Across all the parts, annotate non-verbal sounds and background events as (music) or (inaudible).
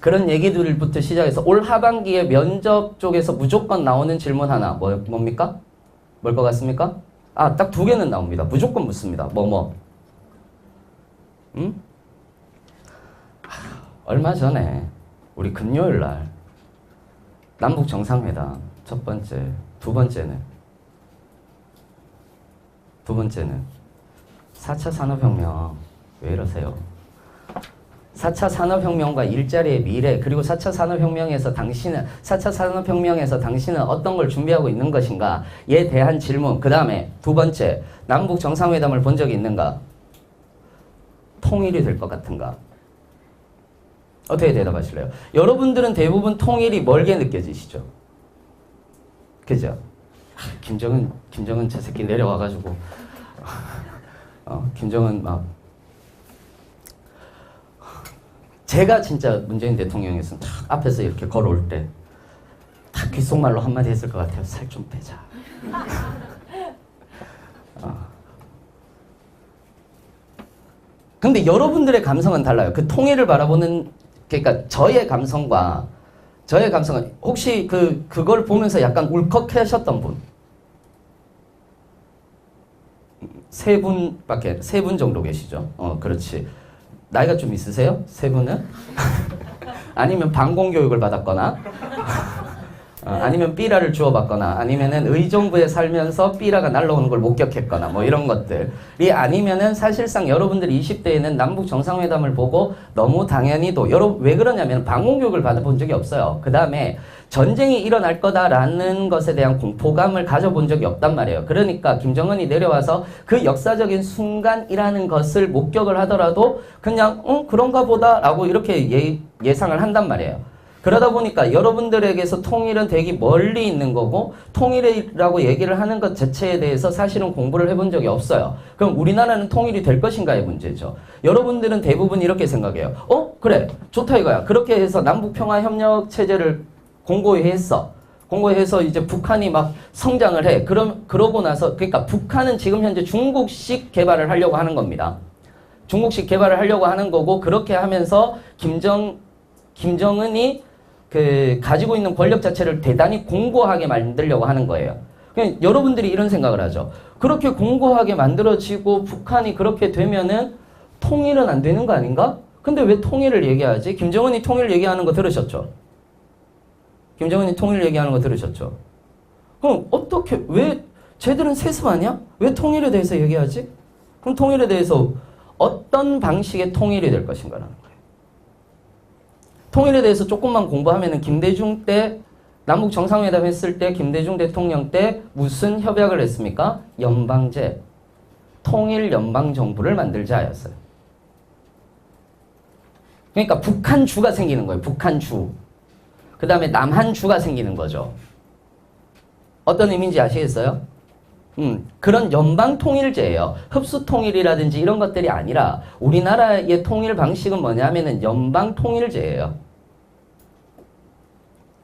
그런 얘기들부터 시작해서 올 하반기에 면접 쪽에서 무조건 나오는 질문 하나 뭐, 뭡니까? 뭘 것 같습니까? 아, 딱 두 개는 나옵니다. 무조건 묻습니다. 뭐, 뭐. 응? 하, 얼마 전에 우리 금요일 날 남북 정상회담 첫 번째, 두 번째는 두 번째는 4차 산업혁명 왜 이러세요? 4차 산업혁명과 일자리의 미래 그리고 4차 산업혁명에서 당신은 4차 산업혁명에서 당신은 어떤 걸 준비하고 있는 것인가에 대한 질문 그 다음에 두 번째 남북 정상회담을 본 적이 있는가 통일이 될 것 같은가 어떻게 대답하실래요? 여러분들은 대부분 통일이 멀게 느껴지시죠? 그죠? 하, 김정은 김정은 저 새끼 내려와가지고 어, 김정은 막 제가 진짜 문재인 대통령이었으면 탁 앞에서 이렇게 걸어올 때탁 귓속말로 한마디 했을 것 같아요. 살 좀 빼자. (laughs) 어. 근데 여러분들의 감성은 달라요. 그 통일을 바라보는 그러니까 저의 감성과 저의 감성은 혹시 그 그걸 보면서 약간 울컥하셨던 분? 세 분밖에 세 분 정도 계시죠. 어, 그렇지. 나이가 좀 있으세요? 세 분은? (laughs) 아니면 방공 교육을 받았거나, 어, 아니면 삐라를 주워받거나, 아니면은 의정부에 살면서 삐라가 날라오는 걸 목격했거나, 뭐 이런 것들이 아니면은 사실상 여러분들이 20대에는 남북 정상회담을 보고 너무 당연히도 여러분 왜 그러냐면 방공 교육을 받아본 적이 없어요. 그 다음에 전쟁이 일어날 거다라는 것에 대한 공포감을 가져본 적이 없단 말이에요. 그러니까 김정은이 내려와서 그 역사적인 순간이라는 것을 목격을 하더라도 그냥 응 그런가 보다라고 이렇게 예, 예상을 한단 말이에요. 그러다 보니까 여러분들에게서 통일은 되게 멀리 있는 거고 통일이라고 얘기를 하는 것 자체에 대해서 사실은 공부를 해본 적이 없어요. 그럼 우리나라는 통일이 될 것인가의 문제죠. 여러분들은 대부분 이렇게 생각해요. 어 그래 좋다 이거야. 그렇게 해서 남북 평화 협력 체제를 공고했어. 공고해서 이제 북한이 막 성장을 해. 그럼 그러고 나서 그러니까 북한은 지금 현재 중국식 개발을 하려고 하는 겁니다. 중국식 개발을 하려고 하는 거고 그렇게 하면서 김정 김정은이 그 가지고 있는 권력 자체를 대단히 공고하게 만들려고 하는 거예요. 그냥 여러분들이 이런 생각을 하죠. 그렇게 공고하게 만들어지고 북한이 그렇게 되면은 통일은 안 되는 거 아닌가? 근데 왜 통일을 얘기하지? 김정은이 통일 얘기하는 거 들으셨죠? 김정은이 통일 얘기하는 거 들으셨죠? 그럼 어떻게 왜 쟤들은 세습 아니야? 왜 통일에 대해서 얘기하지? 그럼 통일에 대해서 어떤 방식의 통일이 될 것인가라는 거예요. 통일에 대해서 조금만 공부하면은 김대중 때 남북 정상회담 했을 때 김대중 대통령 때 무슨 협약을 했습니까? 연방제 통일 연방 정부를 만들자였어요. 그러니까 북한 주가 생기는 거예요. 북한 주. 그 다음에 남한 주가 생기는 거죠. 어떤 의미인지 아시겠어요? 음, 그런 연방 통일제예요. 흡수 통일이라든지 이런 것들이 아니라 우리나라의 통일 방식은 뭐냐면은 연방 통일제예요.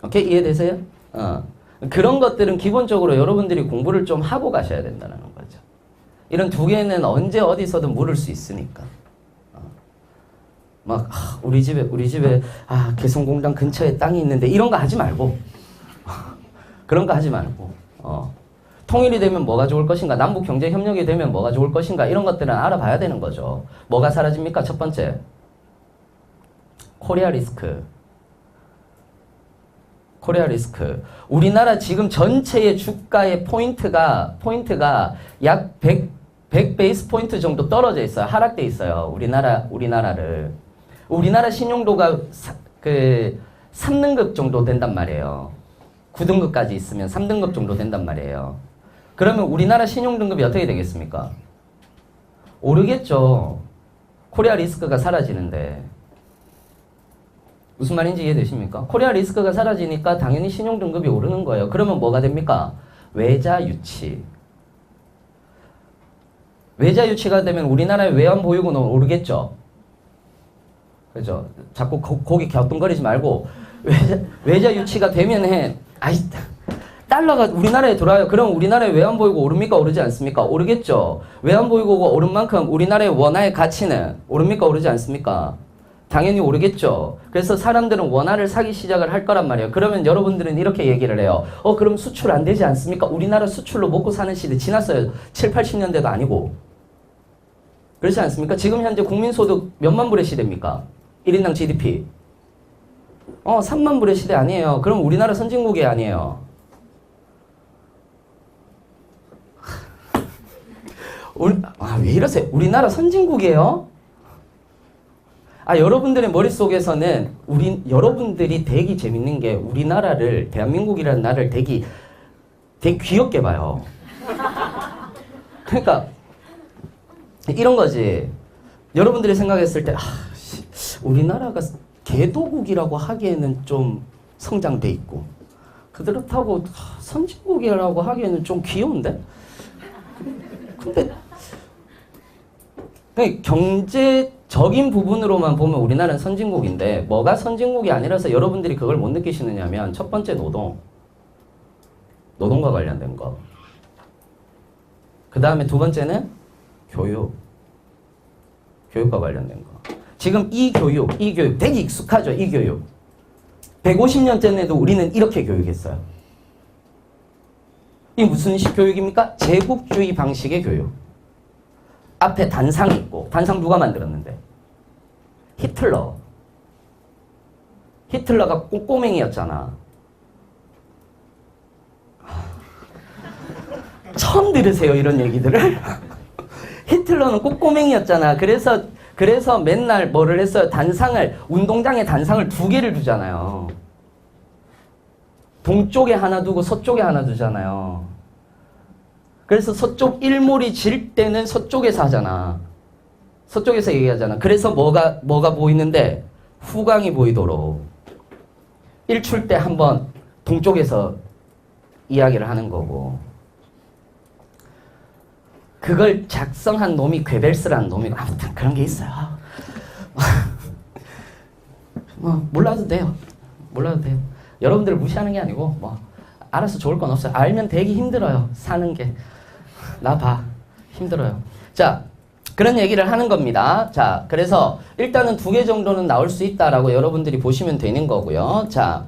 오케이 이해되세요? 어. 그런 것들은 기본적으로 여러분들이 공부를 좀 하고 가셔야 된다는 거죠. 이런 두 개는 언제 어디서든 물을 수 있으니까. 어. 막 아, 우리 집에 우리 집에 아 개성공단 근처에 땅이 있는데 이런 거 하지 말고 (laughs) 그런 거 하지 말고 어. 통일이 되면 뭐가 좋을 것인가 남북 경제 협력이 되면 뭐가 좋을 것인가 이런 것들은 알아봐야 되는 거죠. 뭐가 사라집니까? 첫 번째 코리아 리스크. 코리아 리스크. 우리나라 지금 전체의 주가의 포인트가 포인트가 약 100, 100 베이스 포인트 정도 떨어져 있어요. 하락돼 있어요. 우리나라 우리나라를 우리나라 신용도가 사, 그 3등급 정도 된단 말이에요. 9등급까지 있으면 3등급 정도 된단 말이에요. 그러면 우리나라 신용 등급이 어떻게 되겠습니까? 오르겠죠. 코리아 리스크가 사라지는데. 무슨 말인지 이해되십니까? 코리아 리스크가 사라지니까 당연히 신용 등급이 오르는 거예요. 그러면 뭐가 됩니까? 외자 유치. 외자 유치가 되면 우리나라의 외환 보유고는 오르겠죠. 그죠? 자꾸 고, 고기 갸우뚱거리지 말고 외자, 외자 유치가 되면 해. 아이 달러가 우리나라에 들어와요. 그럼 우리나라의 외환 보유고 오릅니까 오르지 않습니까? 오르겠죠. 외환 보유고가 오른 만큼 우리나라의 원화의 가치는 오릅니까 오르지 않습니까? 당연히 오르겠죠. 그래서 사람들은 원화를 사기 시작을 할 거란 말이에요. 그러면 여러분들은 이렇게 얘기를 해요. 어, 그럼 수출 안 되지 않습니까? 우리나라 수출로 먹고 사는 시대 지났어요. 7, 80년대도 아니고. 그렇지 않습니까? 지금 현재 국민소득 몇만 불의 시대입니까? 1인당 GDP. 어, 3만 불의 시대 아니에요. 그럼 우리나라 선진국이 아니에요. 우리, 아, 왜 이러세요? 우리나라 선진국이에요? 아, 여러분들의 머릿속에서는 우리, 여러분들이 되게 재밌는 게 우리나라를, 대한민국이라는 나라를 되게, 되게 귀엽게 봐요. (laughs) 그러니까, 이런 거지. 여러분들이 생각했을 때, 아, 씨, 우리나라가 개도국이라고 하기에는 좀 성장돼 있고, 그렇다고 아, 선진국이라고 하기에는 좀 귀여운데? 근데 경제적인 부분으로만 보면 우리나라는 선진국인데 뭐가 선진국이 아니라서 여러분들이 그걸 못 느끼시느냐면 첫 번째 노동 노동과 관련된 거. 그 다음에 두 번째는 교육 교육과 관련된 거. 지금 이 교육, 이 교육 되게 익숙하죠, 이 교육. 150년 전에도 우리는 이렇게 교육했어요. 이 무슨 식 교육입니까? 제국주의 방식의 교육. 앞에 단상이 있고, 단상 누가 만들었는데? 히틀러. 히틀러가 꼬꼬맹이였잖아. 처음 들으세요, 이런 얘기들을? (laughs) 히틀러는 꼬꼬맹이였잖아. 그래서, 그래서 맨날 뭐를 했어요? 단상을, 운동장에 단상을 두 개를 두잖아요. 동쪽에 하나 두고 서쪽에 하나 두잖아요. 그래서 서쪽 일몰이 질 때는 서쪽에서 하잖아. 서쪽에서 얘기하잖아. 그래서 뭐가 뭐가 보이는데 후광이 보이도록 일출 때 한번 동쪽에서 이야기를 하는 거고. 그걸 작성한 놈이 괴벨스라는 놈이고 아무튼 그런 게 있어요. (laughs) 뭐 몰라도 돼요. 몰라도 돼요. 여러분들을 무시하는 게 아니고 뭐 알아서 좋을 건 없어요. 알면 되게 힘들어요. 사는 게. 나 봐. 힘들어요. 자, 그런 얘기를 하는 겁니다. 자, 그래서 일단은 두 개 정도는 나올 수 있다라고 여러분들이 보시면 되는 거고요. 자,